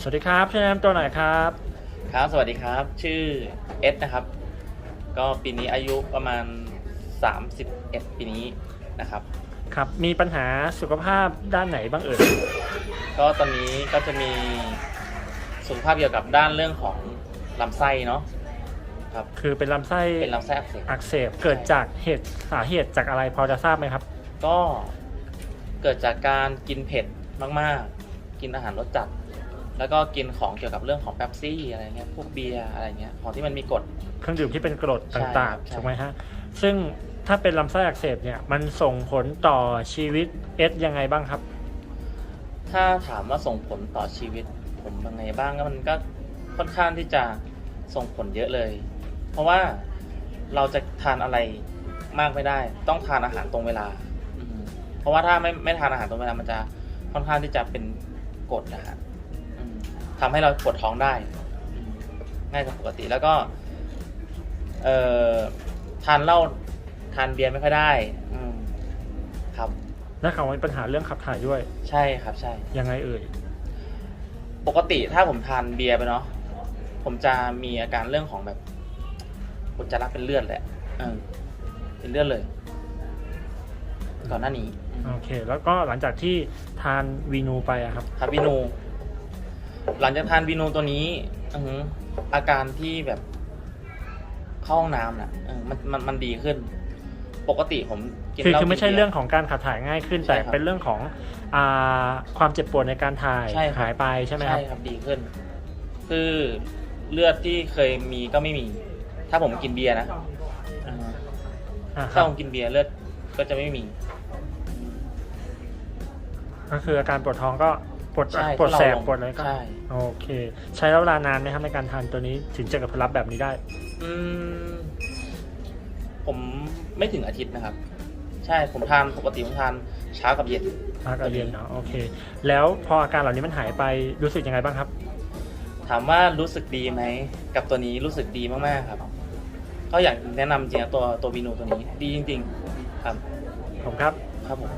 สวัสดีครับช่วยแนะนำตัวหน่อยครับ ครับ สวัสดีครับ ชื่อเอสนะครับ ก็ปีนี้อายุประมาณ 31 ปีนี้นะครับ ครับ มีปัญหาสุขภาพด้านไหนบ้างเอ่ย ก็ตอนนี้ก็จะมีสุขภาพเกี่ยวกับด้านเรื่องของลำไส้เนาะ ครับ คือเป็นลำไส้เป็นลำไส้อักเสบ อักเสบ เกิดจากเหตุสาเหตุจากอะไรพอจะทราบไหมครับ ก็เกิดจากการกินเผ็ดมาก ๆ กินอาหารรสจัด แล้วก็กินของเกี่ยวกับเรื่องของแป๊บซี่อะไรเงี้ยพวกเบียร์อะไรเงี้ยของที่มันมีกรดเครื่องดื่มที่เป็นกรดใช่ต่างครับๆใช่ถูกไหมฮะซึ่งถ้าเป็นลำไส้อักเสบเนี่ยมันส่งผลต่อชีวิตเอสยังไงบ้างครับ ถ้าถามว่าส่งผลต่อชีวิตผมยังไงบ้างก็มันก็ค่อนข้างที่จะส่งผลเยอะเลย เพราะว่าเราจะทานอะไรมากไม่ได้ ต้องทานอาหารตรงเวลาอืมเพราะว่าถ้าไม่ไม่ทานอาหารตรงเวลามันจะค่อนข้างที่จะเป็นกรดนะฮะอืม ทำให้เราปวดท้องได้อืมง่ายกว่าปกติแล้วก็ เอ่อทานเหล้าทานเบียร์ไม่ค่อยได้ อืมครับ และเขามีปัญหาเรื่องขับถ่ายด้วย ใช่ครับใช่ ยังไงเอ่ย ปกติถ้าผมทานเบียร์ไปเนาะผมจะมีอาการเรื่องของแบบอุจจาระเป็นเลือดแหละเออเป็นเลือดเลย ก่อนหน้านี้ โอเค แล้วก็หลังจากที่ทานวีนูไปอะครับ ครับวีนู หลังจากทานวีนูตัวนี้อือหืออาการที่แบบเข้าห้องน้ำน่ะเออมันมันมันดีขึ้น ปกติผมกินคือเหล้าคือไม่ใช่กินบียเรื่องของการขับถ่ายง่ายขึ้นใช่แต่ครับเป็นเรื่องของอ่าความเจ็บปวดในการถ่ายใช่ครับหายไปใช่ไหมครับใช่ครับดีขึ้น คือเลือดที่เคยมีก็ไม่มี ถ้าผมกินเบียร์นะอ่าอ่าคถ้ารับผมกินเบียร์เลือดก็จะไม่มี ก็คืออาการปวดท้องก็ป วดใช่ปวดถ้าเราแสบลงปวดอะไรก็ใช่โอเค ใช้เวลานานไหมครับในการทานตัวนี้ถึงจะกับผลลัพธ์แบบนี้ได้ อืมผมไม่ถึงอาทิตย์นะครับ ใช่ผมทานปกติผมทานเช้ากับเย็นอาการเรียนเนาะโอเค แล้วพออาการเหล่านี้มันหายไปรู้สึกยังไงบ้างครับ ถามว่ารู้สึกดีไหมกับตัวนี้รู้สึกดีมากๆครับ ก็อยากแนะนำจริงๆตัวตัววีนูตัวนี้ดีจริง ๆ ครับ ผมครับ ครับผม